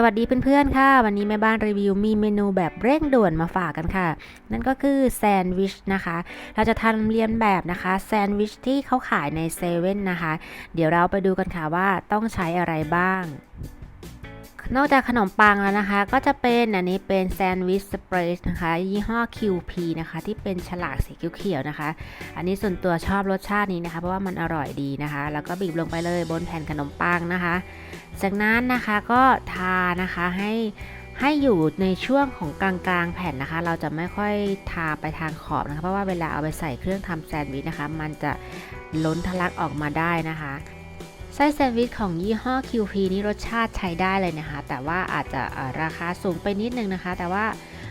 สวัสดีเพื่อนๆ ค่ะ วันนี้แม่บ้านรีวิวมีเมนูแบบเร่งด่วนมาฝากกันค่ะ นั่นก็คือแซนด์วิชนะคะ เราจะทำเรียนแบบนะคะแซนด์วิชที่เขาขายในเซเว่นนะคะ เดี๋ยวเราไปดูกันค่ะว่าต้องใช้อะไรบ้าง นอกจากขนมปังแล้วนะคะ ก็จะเป็นอันนี้เป็นแซนด์วิชสเปรดนะคะ ยี่ห้อ QP นะคะ ที่เป็นฉลากสีเขียวๆนะคะ อันนี้ส่วนตัวชอบรสชาตินี้นะคะ เพราะว่ามันอร่อยดีนะคะ แล้วก็บีบลงไปเลยบนแผ่นขนมปังนะคะ จากนั้นนะคะก็ทานะคะให้ให้อยู่ในช่วงของกลางๆแผ่นนะคะ เราจะไม่ค่อยทาไปทางขอบนะคะ เพราะว่าเวลาเอาไปใส่เครื่องทำแซนด์วิชนะคะ มันจะล้นทะลักออกมาได้นะคะ ไส้แซนด์วิชของยี่ห้อ QP นี่รสชาติใช้ได้เลยนะคะ แต่ว่าอาจจะราคาสูงไปนิดนึงนะคะ แต่ว่า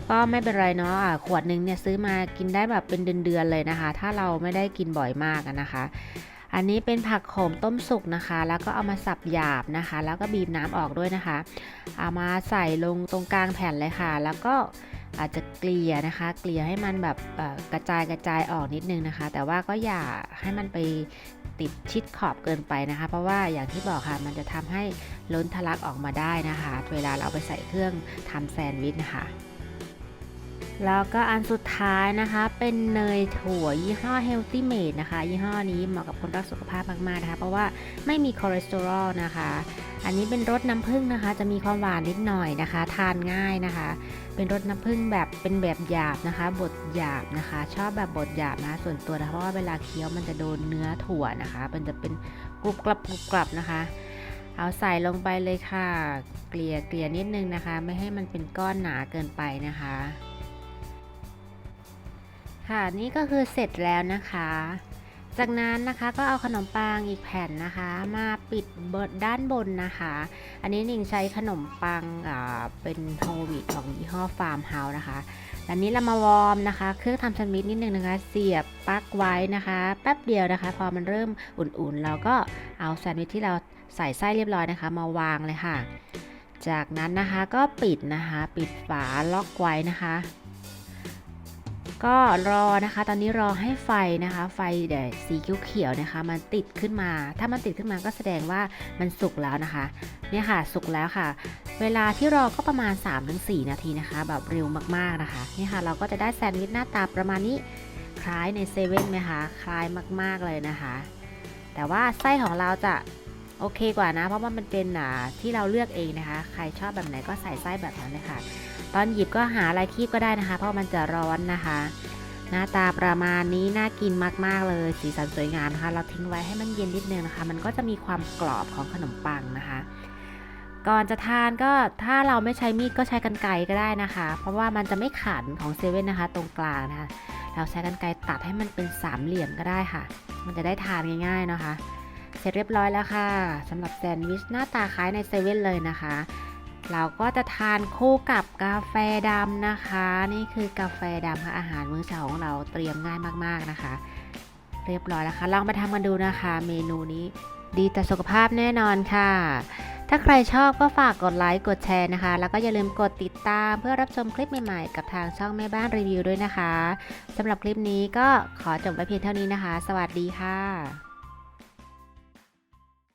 ก็ไม่เป็นไรเนาะขวดหนึ่งเนี่ยซื้อมากินได้แบบเป็นเดือนๆเลยนะคะ ถ้าเราไม่ได้กินบ่อยมากนะคะ อันนี้เป็นผักโขมต้มสุกนะคะ แล้วก็เอามาสับหยาบนะคะ แล้วก็บีบน้ำออกด้วยนะคะ เอามาใส่ลงตรงกลางแผ่นเลยค่ะ แล้วก็อาจจะเกลี่ยนะคะ เกลี่ยให้มันแบบกระจายกระจายออกนิดนึงนะคะ แต่ว่าก็อย่าให้มันไป ติดชิดขอบเกินไปนะคะ เพราะว่าอย่างที่บอกค่ะมันจะทำให้ล้นทะลักออกมาได้นะคะ เวลาเราไปใส่เครื่องทำแซนด์วิชนะคะ แล้วก็อันสุดท้ายนะคะเป็นเนยถั่วยี่ห้อ Healthy Made นะคะ ยี่ห้อนี้เหมาะกับคนรักสุขภาพมากๆนะคะ เพราะว่าไม่มีคอเลสเตอรอลนะคะ อันนี้เป็นรสน้ำผึ้งนะคะ จะมีความหวานนิดหน่อยนะคะ ทานง่ายนะคะ เป็นรสน้ำผึ้งแบบเป็นแบบหยาบนะคะบดหยาบนะคะ ชอบแบบบดหยาบนะส่วนตัวนะเพราะว่าเวลาเคี้ยวมันจะโดนเนื้อถั่วนะคะ มันจะเป็นกรุบกรับกรุบกรับนะคะเอาใส่ลงไปเลยค่ะ เกลี่ยเกลี่ยนิดนึงนะคะ ไม่ให้มันเป็นก้อนหนาเกินไปนะคะ ค่ะนี่ก็คือเสร็จแล้วนะคะ จากนั้นนะคะก็เอาขนมปังอีกแผ่นนะคะ มาปิดบด้านบนนะคะ อันนี้หนิงใช้ขนมปังอ่าเป็นโฮวีตของยี่ห้อฟาร์มเฮาส์นะคะอันนี้เรามาวอร์มนะคะ เครื่องทำแซนด์วิชนิดนึงนะคะ เสียบปลั๊กไว้นะคะ แป๊บเดียวนะคะ พอมันเริ่มอุ่นๆ เราก็เอาแซนด์วิชที่เราใส่ไส้เรียบร้อยนะคะ มาวางเลยค่ะ จากนั้นนะคะก็ปิดนะคะ ปิดฝาล็อกไว้นะคะ ก็รอนะคะตอนนี้รอให้ไฟนะคะ ไฟเดี๋ยวสีเขียวๆนะคะ มันติดขึ้นมา ถ้ามันติดขึ้นมาก็แสดงว่ามันสุกแล้วนะคะเนี่ยค่ะสุกแล้วค่ะ เวลาที่รอก็ประมาณ 3-4 นาทีนะคะ แบบเร็วมากๆนะคะนี่ค่ะ เราก็จะได้แซนด์วิชหน้าตาประมาณนี้คล้ายในเซเว่นไหมคะคล้ายมากๆเลยนะคะ แต่ว่าไส้ของเราจะโอเคกว่านะ เพราะว่ามันเป็นอ่าที่เราเลือกเองนะคะ ใครชอบแบบไหนก็ใส่ไส้แบบนั้นเลยค่ะ ตอนหยิบก็หาอะไรคีบก็ได้นะคะ เพราะมันจะร้อนนะคะ หน้าตาประมาณนี้น่ากินมากๆเลย สีสันสวยงามนะคะ เราทิ้งไว้ให้มันเย็นนิดนึงนะคะ มันก็จะมีความกรอบของขนมปังนะคะ ก่อนจะทานก็ถ้าเราไม่ใช้มีดก็ใช้กันไกรก็ได้นะคะ เพราะว่ามันจะไม่ขันของเซเว่นนะคะ ตรงกลางนะคะ เราใช้กันไกรตัดให้มันเป็นสามเหลี่ยมก็ได้ค่ะ มันจะได้ทานง่าย ๆนะคะ เสร็จเรียบร้อยแล้วค่ะสำหรับแซนด์วิชหน้าตาคล้ายในเซเว่นเลยนะคะ เราก็จะทานคู่กับกาแฟดำนะคะ นี่คือกาแฟดำค่ะอาหารมื้อเช้าของเราเตรียมง่ายมากๆนะคะ เรียบร้อยแล้วค่ะลองมาทำกันดูนะคะ เมนูนี้ดีต่อสุขภาพแน่นอนค่ะ ถ้าใครชอบก็ฝากกดไลค์กดแชร์นะคะ แล้วก็อย่าลืมกดติดตามเพื่อรับชมคลิปใหม่ๆ กับทางช่องแม่บ้านรีวิวด้วยนะคะสำหรับคลิปนี้ก็ขอจบไว้เพียงเท่านี้นะคะ สวัสดีค่ะ